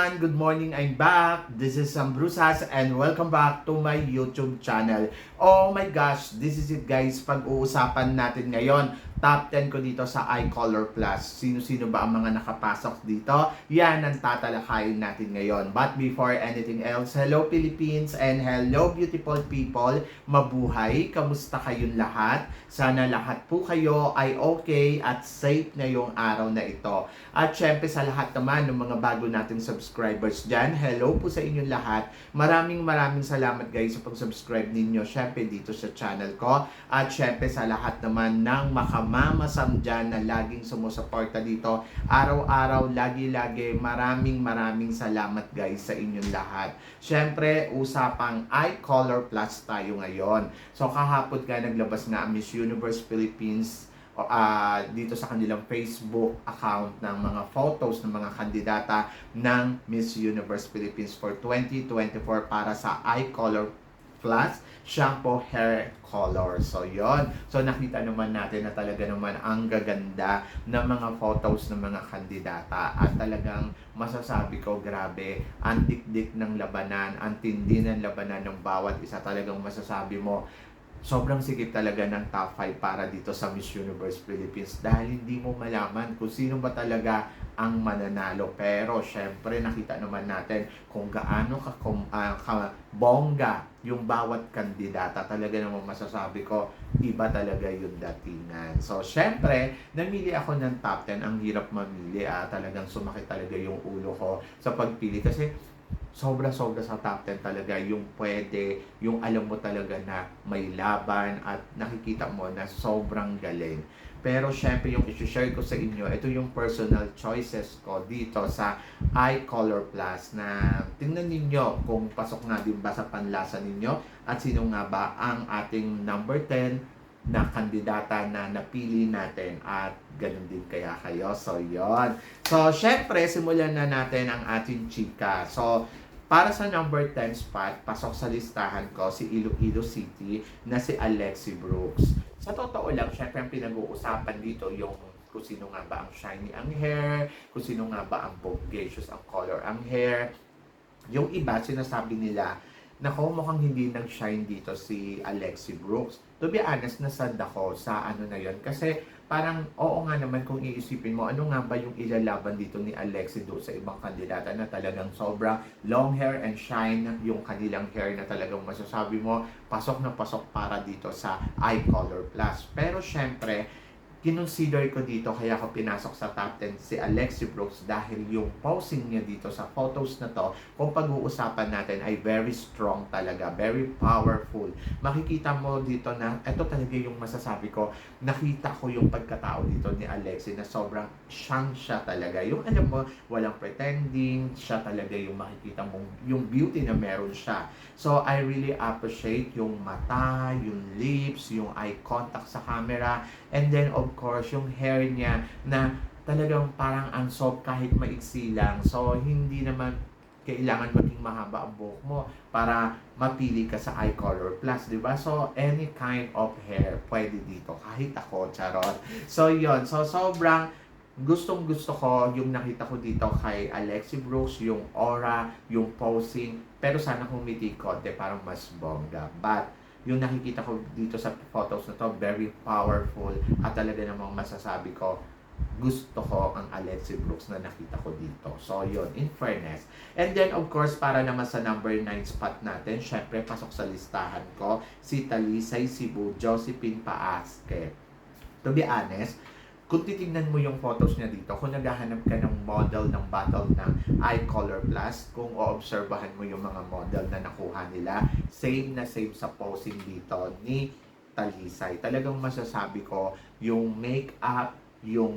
Everyone! Good morning! I'm back! This is Sam Brusas and welcome back to my YouTube channel. Oh my gosh! This is it guys. Pag-uusapan natin ngayon, top 10 ko dito sa iColor Plus. Sino-sino ba ang mga nakapasok dito? Yan ang tatalakayin natin ngayon. But before anything else, hello Philippines and hello beautiful people. Mabuhay! Kamusta kayong lahat? Sana lahat po kayo ay okay at safe ngayong araw na ito. At syempre sa lahat naman ng mga bago nating subscribers dyan, hello po sa inyong lahat. Maraming maraming salamat guys sa pag-subscribe ninyo syempre dito sa channel ko. At syempre sa lahat naman ng makamamasam dyan na laging sumusuporta dito. Araw-araw, lagi-lagi, maraming maraming salamat guys sa inyong lahat. Syempre, usapang iColor Plus tayo ngayon. So kahapon nga naglabas nga Miss Universe Philippines ah, dito sa kanilang Facebook account ng mga photos ng mga kandidata ng Miss Universe Philippines for 2024 para sa iColor Plus shampoo hair color. So, yon So, nakita naman natin na talaga naman ang gaganda ng mga photos ng mga kandidata. At talagang masasabi ko, grabe, ang dikdik ng labanan, ang tindi ng labanan ng bawat isa. Talagang masasabi mo, sobrang sikip talaga ng top 5 para dito sa Miss Universe Philippines dahil hindi mo malaman kung sino ba talaga ang mananalo. Pero syempre nakita naman natin kung gaano ka, uh, ka bongga yung bawat kandidata. Talaga naman masasabi ko, iba talaga yung datingan. So syempre, namili ako ng top 10. Ang hirap mamili. Ah. Talagang sumakit talaga yung ulo ko sa pagpili kasi sobra-sobra sa top 10 talaga yung pwede, yung alam mo talaga na may laban at nakikita mo na sobrang galing. Pero syempre yung i-share ko sa inyo, ito yung personal choices ko dito sa iColor Plus na tingnan ninyo kung pasok nga din ba sa panlasa ninyo at sino nga ba ang ating number 10 na kandidata na napili natin at ganun din kaya kayo. So, yon So, syempre, simulan na natin ang ating chika. So, para sa number 10 spot, pasok sa listahan ko si Iloilo City na si Alexi Brooks. Sa totoo lang, syempre ang pinag-uusapan dito yung kung sino nga ba ang shiny ang hair, kung sino nga ba ang bogacious ang color ang hair. Yung iba, sinasabi nila, nako mukhang hindi nag-shine dito si Alexi Brooks. To be honest, nasad ako sa ano na yon kasi parang oo nga naman kung iisipin mo ano nga ba yung ilalaban dito ni Alexi do sa ibang kandidata na talagang sobra long hair and shine yung kanilang hair na talagang masasabi mo pasok na pasok para dito sa eye color plus. Pero syempre, kinonsider ko dito kaya ako pinasok sa top 10 si Alexi Brooks dahil yung posing niya dito sa photos na to kung pag-uusapan natin ay very strong talaga, very powerful. Makikita mo dito na ito talaga yung masasabi ko, nakita ko yung pagkatao dito ni Alexi na sobrang siyang siya talaga. Yung alam mo, walang pretending, siya talaga yung makikita mo, yung beauty na meron siya. So I really appreciate yung mata, yung lips, yung eye contact sa camera, and then of course, yung hair niya na talagang parang ang soft kahit maiksi lang. So, hindi naman kailangan maging mahaba ang buhok mo para mapili ka sa eye color plus, di ba? So, any kind of hair pwede dito. Kahit ako, charot. So, yon So, sobrang gustong gusto ko yung nakita ko dito kay Alexi Brooks, yung aura, yung posing, pero sana humiti konti parang mas bongga. But, yung nakikita ko dito sa photos na to, very powerful at talaga namang masasabi ko, gusto ko ang Alexi Brooks na nakita ko dito. So, yun, in fairness. And then, of course, para naman sa number 9 spot natin, syempre, pasok sa listahan ko, si Talisay Cebu, Josephine Paaske. To be honest, kung titingnan mo yung photos niya dito, kung naghahanap ka ng model ng battle ng Eye Color Plus, kung oobserbahan mo yung mga model na nakuha nila, same na same sa posing dito ni Talisay. Talagang masasabi ko, yung make-up, yung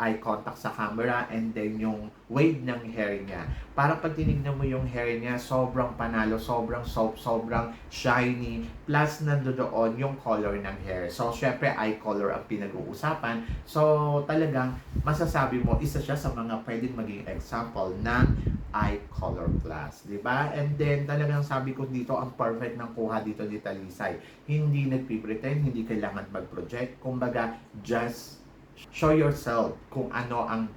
eye contact sa camera and then yung wave ng hair niya. Para pag tinignan mo yung hair niya, sobrang panalo, sobrang soft, sobrang shiny, plus nandoon yung color ng hair. So, syempre, eye color ang pinag-uusapan. So, talagang masasabi mo, isa siya sa mga pwedeng maging example ng eye color plus. di ba? And then, talagang sabi ko dito, ang perfect ng kuha dito ni Talisay. Hindi nagpipretend, hindi kailangan mag-project. Kumbaga, just show yourself kung ano ang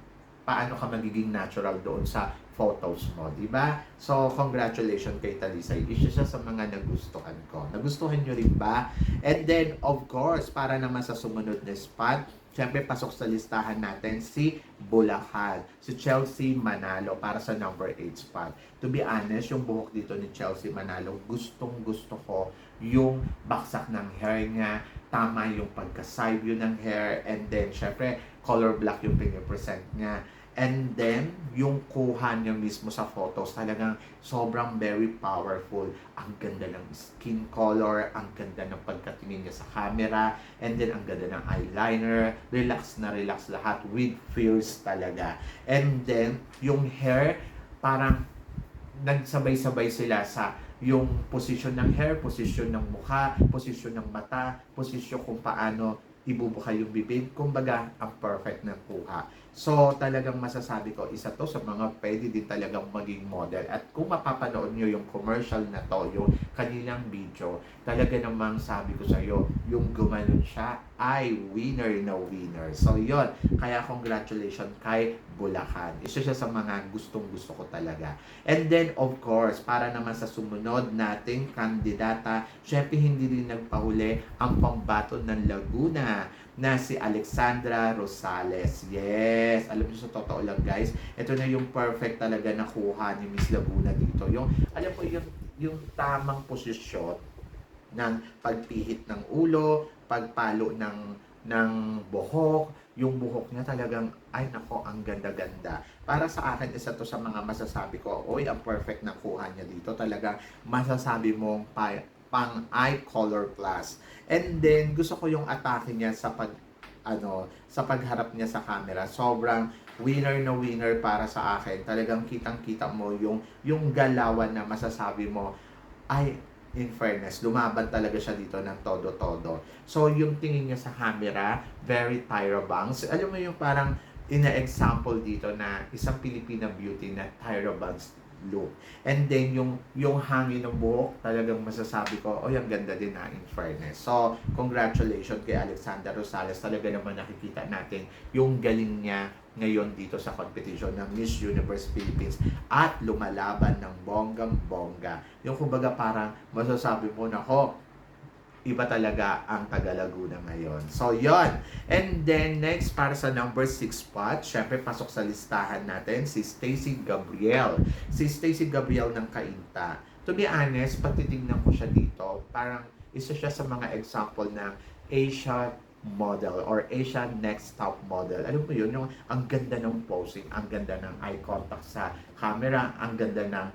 paano ka magiging natural doon sa photos mo, di ba? So, congratulations kay Talisay. Isa siya sa mga nagustuhan ko. Nagustuhan nyo rin ba? And then, of course, para naman sa sumunod na spot, syempre pasok sa listahan natin si Bulacan, si Chelsea Manalo para sa number 8 spot. To be honest, yung buhok dito ni Chelsea Manalo, gustong gusto ko yung baksak ng hair niya, tama yung pagka-side view ng hair, and then syempre color black yung pinipresent niya. And then, yung kuha niya mismo sa photos, talagang sobrang very powerful. Ang ganda ng skin color, ang ganda ng pagkatingin niya sa camera, and then ang ganda ng eyeliner, relax na relax lahat with feels talaga. And then, yung hair, parang nagsabay-sabay sila sa yung posisyon ng hair, posisyon ng mukha, posisyon ng mata, posisyon kung paano ibubuka yung bibig. Kumbaga, ang perfect na kuha. So, talagang masasabi ko, isa to sa mga pwede din talagang maging model. At kung mapapanood nyo yung commercial na to, yung kanilang video, talaga namang sabi ko sa iyo, yung gumanon siya ay winner na winner. So, yon Kaya congratulations kay Bulacan. Isa siya sa mga gustong gusto ko talaga. And then, of course, para naman sa sumunod nating kandidata, syempre hindi din nagpahuli ang pambato ng Laguna na si Alexandra Rosales. Yes, alam niyo sa totoo lang guys, ito na yung perfect talaga nakuha ni Miss Laguna dito. Yung, alam mo, yung, yung tamang posisyon ng pagpihit ng ulo, pagpalo ng ng buhok, yung buhok niya talagang, ay nako, ang ganda-ganda. Para sa akin, isa to sa mga masasabi ko, oy, ang perfect na kuha niya dito. Talaga, masasabi mong pa, pang eye color plus. And then, gusto ko yung atake niya sa pag, ano, sa pagharap niya sa camera. Sobrang winner na winner para sa akin. Talagang kitang-kita mo yung, yung galawan na masasabi mo, ay, in fairness, lumaban talaga siya dito ng todo-todo. So, yung tingin niya sa camera, very Tyra Banks. Alam mo yung parang ina-example dito na isang Filipina beauty na Tyra Banks look. And then, yung, yung hangin ng buhok, talagang masasabi ko, oh, yung ganda din na in fairness. So, congratulations kay Alexander Rosales. Talaga naman nakikita natin yung galing niya ngayon dito sa competition ng Miss Universe Philippines at lumalaban ng bonggang-bongga. Yung kumbaga parang masasabi mo na, ho, iba talaga ang taga Laguna ngayon. So, yon And then, next, para sa number 6 spot, syempre, pasok sa listahan natin, si Stacy Gabriel. Si Stacy Gabriel ng Kainta. To be honest, pag titignan ko siya dito, parang isa siya sa mga example ng Asia model or Asia Next Top Model. Alam mo yun, yung ang ganda ng posing, ang ganda ng eye contact sa camera, ang ganda ng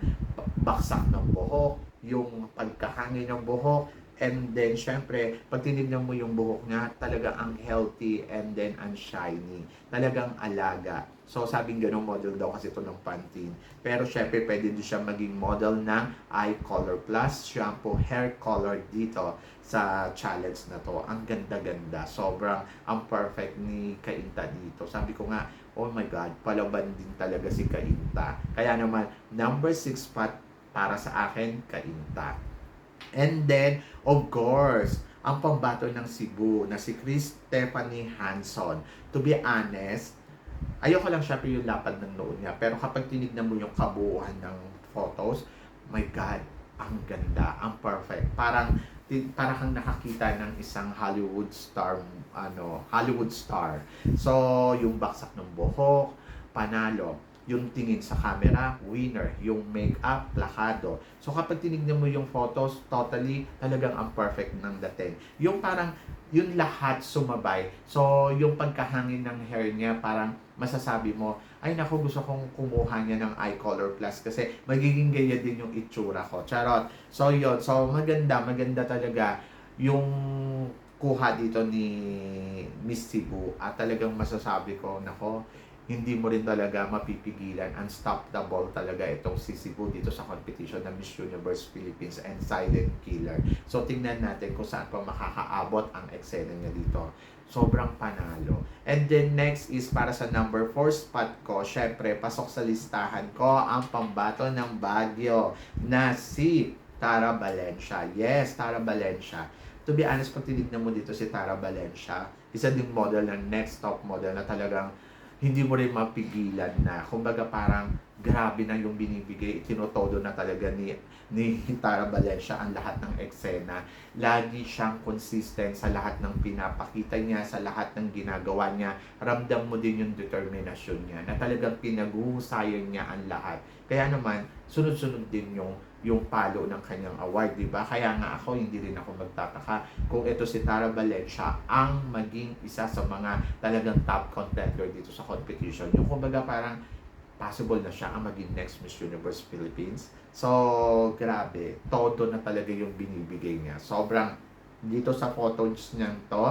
baksak ng buhok, yung pagkahangin ng buhok, And then, syempre, pag tinignan mo yung buhok niya, talaga ang healthy and then ang shiny. Talagang alaga. So, sabing ganun model daw kasi ito ng Pantene. Pero, syempre, pwede din siya maging model ng eye color plus shampoo hair color dito sa challenge na to. Ang ganda-ganda. Sobrang ang perfect ni Kainta dito. Sabi ko nga, oh my God, palaban din talaga si Kainta. Kaya naman, number 6 spot para sa akin, Kainta. And then, of course, ang pambato ng Cebu na si Chris Stephanie Hanson. To be honest, ayoko lang syempre yung lapad ng noon niya. Pero kapag tinignan mo yung kabuuan ng photos, my God, ang ganda, ang perfect. Parang para kang nakakita ng isang Hollywood star, ano, Hollywood star. So, yung baksak ng buhok, panalo yung tingin sa camera, winner. Yung makeup, plakado. So kapag tinignan mo yung photos, totally talagang ang perfect ng dating. Yung parang, yung lahat sumabay. So yung pagkahangin ng hair niya, parang masasabi mo, ay naku, gusto kong kumuha niya ng eye color plus kasi magiging gaya din yung itsura ko. Charot. So yun, so maganda, maganda talaga yung kuha dito ni Miss Cebu at talagang masasabi ko, nako, hindi mo rin talaga mapipigilan. Unstoppable talaga itong si Cebu dito sa competition ng Miss Universe Philippines and Silent Killer. So, tingnan natin kung saan pa makakaabot ang eksena niya dito. Sobrang panalo. And then next is para sa number 4 spot ko, syempre, pasok sa listahan ko ang pambato ng Baguio na si Tara Valencia. Yes, Tara Valencia. To be honest, pag tinignan mo dito si Tara Valencia, isa ding model ng next top model na talagang hindi mo rin mapigilan na. Kumbaga parang grabe na yung binibigay, tinotodo na talaga ni ni Tara Valencia ang lahat ng eksena. Lagi siyang consistent sa lahat ng pinapakita niya, sa lahat ng ginagawa niya. Ramdam mo din yung determinasyon niya na talagang pinag-uusayan niya ang lahat. Kaya naman, sunod-sunod din yung yung palo ng kanyang award, di ba? Kaya nga ako, hindi rin ako magtataka kung ito si Tara Valencia ang maging isa sa mga talagang top contender dito sa competition. Yung kumbaga parang possible na siya ang maging next Miss Universe Philippines. So, grabe. Todo na talaga yung binibigay niya. Sobrang, dito sa photos niyan to,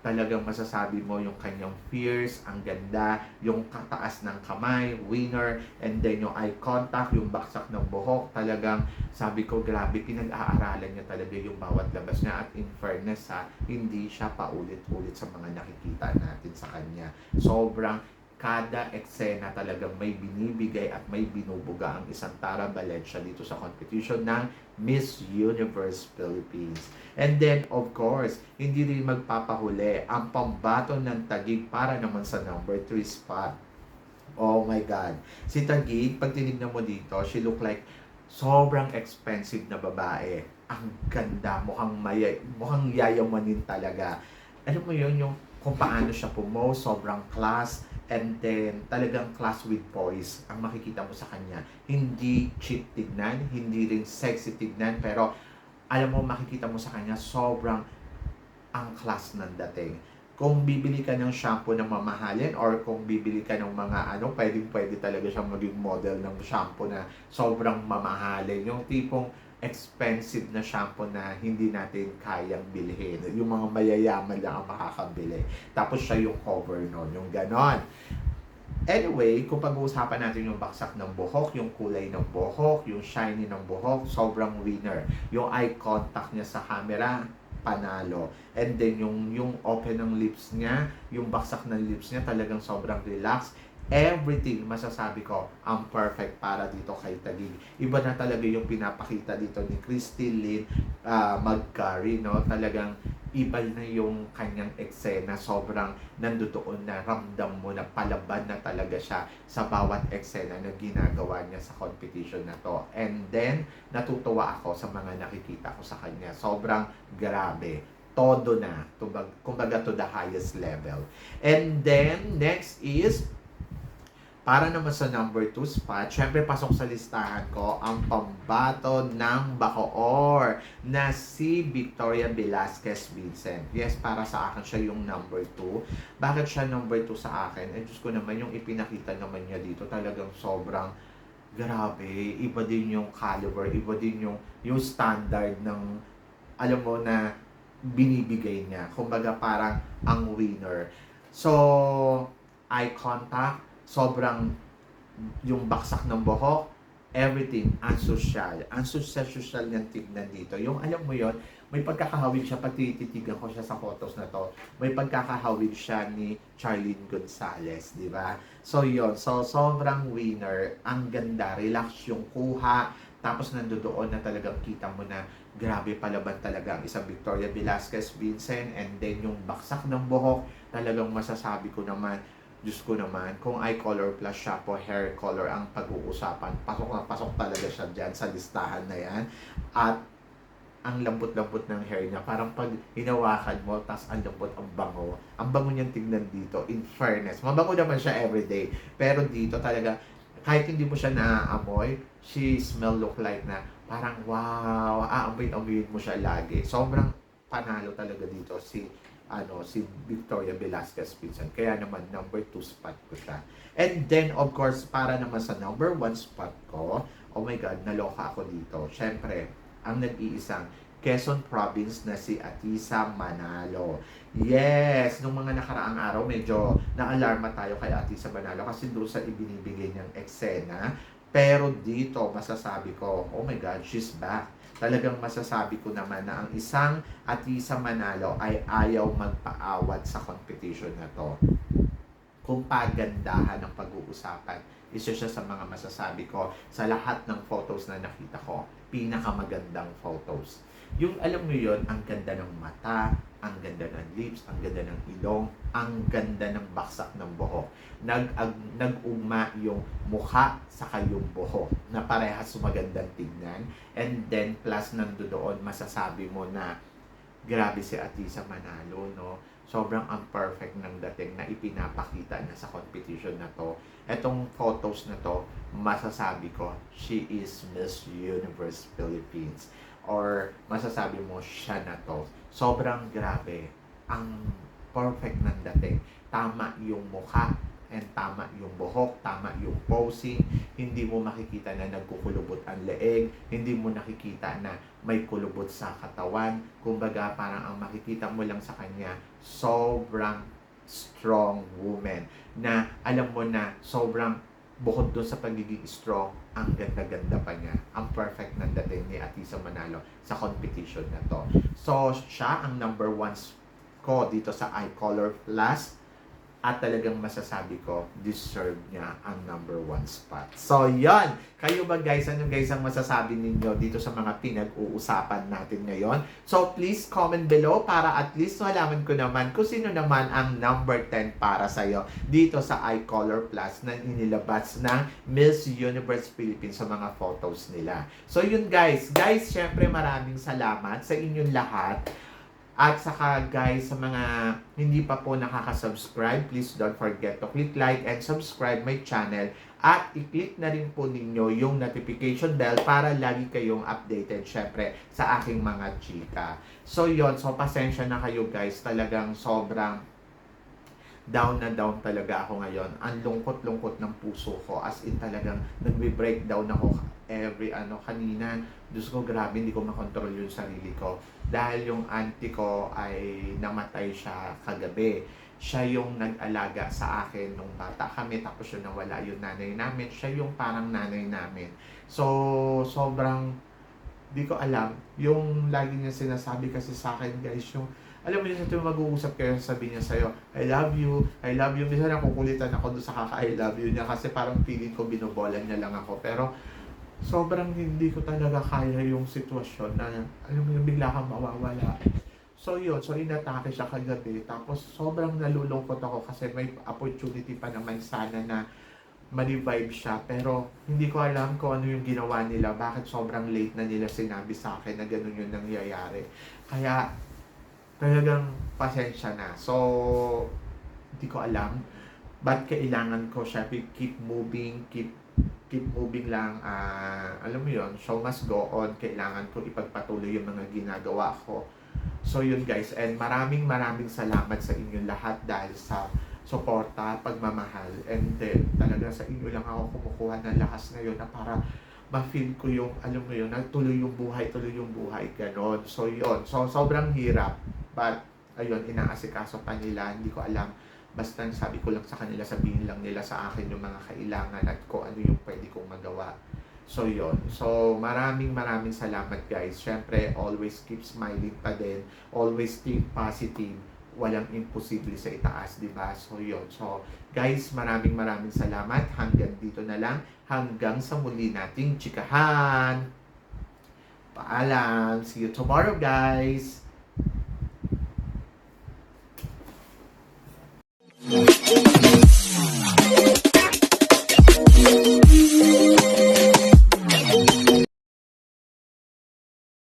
talagang masasabi mo yung kanyang fierce, ang ganda, yung kataas ng kamay, winner, and then yung eye contact, yung baksak ng buhok, talagang sabi ko, grabe, pinag-aaralan niya talaga yung bawat labas niya at in fairness ha, hindi siya paulit-ulit sa mga nakikita natin sa kanya. Sobrang kada eksena talagang may binibigay at may binubuga ang isang Tara Valencia dito sa competition ng Miss Universe Philippines. And then, of course, hindi rin magpapahuli ang pambato ng Tagig para naman sa number 3 spot. Oh my God. Si Tagig, pag tinignan mo dito, she look like sobrang expensive na babae. Ang ganda, mukhang, maya, mukhang yayamanin talaga. Alam mo yun, yung kung paano siya pumose, sobrang class, and then talagang class with poise ang makikita mo sa kanya. Hindi cheap tignan, hindi rin sexy tignan, pero alam mo, makikita mo sa kanya, sobrang ang class ng dating. Kung bibili ka ng shampoo na mamahalin or kung bibili ka ng mga ano, pwedeng pwede talaga siyang maging model ng shampoo na sobrang mamahalin. Yung tipong expensive na shampoo na hindi natin kayang bilhin. Yung mga mayayaman lang ang makakabili. Tapos siya yung cover nun, yung ganon. Anyway, kung pag-uusapan natin yung baksak ng buhok, yung kulay ng buhok, yung shiny ng buhok, sobrang winner. Yung eye contact niya sa camera, panalo. And then yung yung open ng lips niya, yung baksak ng lips niya talagang sobrang relax. Everything masasabi ko ang perfect para dito kay Tagig. Iba na talaga yung pinapakita dito ni Christy Lynn uh, Magcari, no? Talagang iba na yung kanyang eksena. Sobrang nandoon na ramdam mo na palaban na talaga siya sa bawat eksena na ginagawa niya sa competition na to. And then, natutuwa ako sa mga nakikita ko sa kanya. Sobrang grabe todo na, kumbaga to the highest level. And then, next is, para naman sa number 2 spot, syempre pasok sa listahan ko ang pambato ng Bacoor na si Victoria Velasquez Vincent. Yes, para sa akin siya yung number 2. Bakit siya number 2 sa akin? Eh, Diyos ko naman yung ipinakita naman niya dito talagang sobrang grabe. Iba din yung caliber, iba din yung, yung standard ng, alam mo na, binibigay niya. Kumbaga parang ang winner. So, eye contact, sobrang yung baksak ng buhok, everything, unsosyal. Unsosyal niyang tignan dito. Yung alam mo yon may pagkakahawig siya, pag tititigan ko siya sa photos na to, may pagkakahawig siya ni Charlene Gonzalez, di ba? So yon so sobrang winner, ang ganda, relax yung kuha, tapos nandoon na talagang kita mo na grabe palaban talaga ang isang Victoria Velasquez Vincent and then yung baksak ng buhok, talagang masasabi ko naman, Diyos ko naman, kung eye color plus siya po, hair color ang pag-uusapan, pasok na pasok talaga siya dyan sa listahan na yan. At ang lambot-lambot ng hair niya, parang pag hinawakan mo, tas ang lambot, ang bango. Ang bango niyang tignan dito, in fairness. Mabango naman siya everyday. Pero dito talaga, kahit hindi mo siya naaamoy, she smell look like na parang wow, aamoy-amoyin mo siya lagi. Sobrang panalo talaga dito si ano si Victoria Velasquez Vincent. Kaya naman number 2 spot ko siya. And then of course para naman sa number 1 spot ko, oh my god, naloka ako dito. Syempre, ang nag-iisang Quezon Province na si Atisa Manalo. Yes, nung mga nakaraang araw medyo naalarma tayo kay Atisa Manalo kasi doon sa ibinibigay niyang eksena. Pero dito masasabi ko, oh my God, she's back talagang masasabi ko naman na ang isang Atisa Manalo ay ayaw magpaawat sa competition na to. Kung pagandahan ng pag-uusapan, isa siya sa mga masasabi ko sa lahat ng photos na nakita ko, pinakamagandang photos. Yung alam mo yon ang ganda ng mata, ang ganda ng lips, ang ganda ng ilong, ang ganda ng baksak ng buhok. Nag, ag, nag-ugma yung mukha sa yung buhok na parehas magandang tignan. And then, plus nandoon, masasabi mo na grabe si Atisa Manalo, no? Sobrang ang perfect ng dating na ipinapakita na sa competition na to. Etong photos na to, masasabi ko, she is Miss Universe Philippines. Or masasabi mo, siya na to. Sobrang grabe. Ang perfect ng dating. Tama yung mukha and tama yung buhok, tama yung posing, hindi mo makikita na nagkukulubot ang leeg, hindi mo nakikita na may kulubot sa katawan. Kumbaga, parang ang makikita mo lang sa kanya, sobrang strong woman na alam mo na sobrang bukod doon sa pagiging strong, ang ganda-ganda pa niya. Ang perfect ng dating ni Atisa Manalo sa competition na to. So, siya ang number one ko dito sa Eye Color Plus at talagang masasabi ko, deserve niya ang number one spot. So, yon Kayo ba guys, ano guys ang masasabi ninyo dito sa mga pinag-uusapan natin ngayon? So, please comment below para at least malaman ko naman kung sino naman ang number 10 para sa'yo dito sa Eye Color Plus na inilabas ng Miss Universe Philippines sa mga photos nila. So, yun guys. Guys, syempre maraming salamat sa inyong lahat. At saka guys, sa mga hindi pa po nakaka-subscribe, please don't forget to click like and subscribe my channel. At i-click na rin po ninyo yung notification bell para lagi kayong updated syempre sa aking mga chika. So yon so pasensya na kayo guys, talagang sobrang down na down talaga ako ngayon. Ang lungkot-lungkot ng puso ko. As in talagang nagbe-breakdown ako every ano kanina. Diyos ko grabe hindi ko makontrol yung sarili ko. Dahil yung auntie ko ay namatay siya kagabi. Siya yung nag-alaga sa akin nung bata kami. Tapos yun nawala yung nanay namin. Siya yung parang nanay namin. So, sobrang di ko alam. Yung lagi niya sinasabi kasi sa akin guys, yung alam mo yun, yung mag-uusap kayo, sabi niya sa'yo, I love you, I love you. Minsan nakukulitan ako doon sa kaka-I love you niya kasi parang feeling ko binobolan niya lang ako. Pero sobrang hindi ko talaga kaya yung sitwasyon na alam mo yun, bigla kang mawawala. So yun, so inatake siya kagabi. Tapos sobrang nalulungkot ako kasi may opportunity pa naman sana na ma-revive siya. Pero hindi ko alam kung ano yung ginawa nila. Bakit sobrang late na nila sinabi sa akin na ganun yung nangyayari. Kaya talagang pasensya na. So, hindi ko alam. Ba't kailangan ko siya keep moving, keep keep moving lang. ah alam mo yon show must go on. Kailangan ko ipagpatuloy yung mga ginagawa ko. So yun guys, and maraming maraming salamat sa inyo lahat dahil sa suporta, pagmamahal, and then talaga sa inyo lang ako kumukuha ng lakas ngayon na para ma-feel ko yung, alam mo yun, nagtuloy yung buhay, tuloy yung buhay, ganon. So yun, so sobrang hirap. But, ayun, inaasikaso pa nila, hindi ko alam. Basta sabi ko lang sa kanila, sabihin lang nila sa akin yung mga kailangan at kung ano yung pwede kong magawa. So, yun. So, maraming maraming salamat guys. Siyempre, always keep smiling pa din. Always think positive. Walang imposible sa itaas, di ba? So, yun. So, guys, maraming maraming salamat. Hanggang dito na lang. Hanggang sa muli nating chikahan. Paalam. See you tomorrow, guys. Thank you.